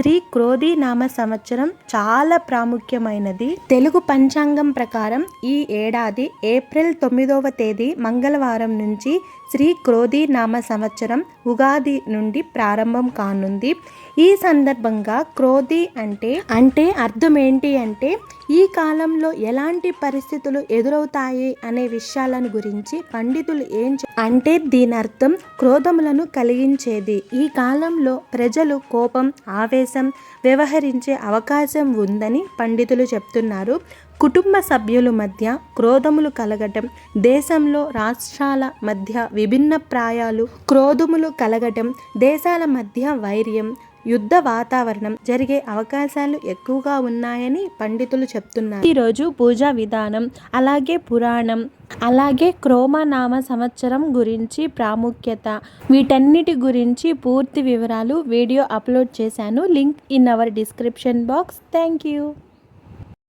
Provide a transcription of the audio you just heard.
శ్రీ క్రోధి నామ సంవత్సరం చాలా ప్రాముఖ్యమైనది. తెలుగు పంచాంగం ప్రకారం ఈ ఏడాది ఏప్రిల్ తొమ్మిదవ తేదీ మంగళవారం నుంచి శ్రీ క్రోధి నామ సంవత్సరం ఉగాది నుండి ప్రారంభం కానుంది. ఈ సందర్భంగా క్రోధి అంటే అంటే అర్థం ఏంటి అంటే ఈ కాలంలో ఎలాంటి పరిస్థితులు ఎదురవుతాయి అనే విషయాలను గురించి పండితులు ఏం అంటే దీని అర్థం క్రోధములను కలిగించేది. ఈ కాలంలో ప్రజలు కోపం ఆవేశం వ్యవహరించే అవకాశం ఉందని పండితులు చెప్తున్నారు. కుటుంబ సభ్యుల మధ్య క్రోధములు కలగటం దేశంలో రాష్ట్రాల మధ్య విభిన్న ప్రాయాలు క్రోధములు కలగటం దేశాల మధ్య వైర్యం యుద్ధ వాతావరణం జరిగే అవకాశాలు ఎక్కువగా ఉన్నాయని పండితులు చెప్తున్నారు. ఈరోజు పూజా విధానం అలాగే పురాణం అలాగే క్రోమనామ సంవత్సరం గురించి ప్రాముఖ్యత వీటన్నిటి గురించి పూర్తి వివరాలు వీడియో అప్లోడ్ చేశాను. Link in our description box. Thank you.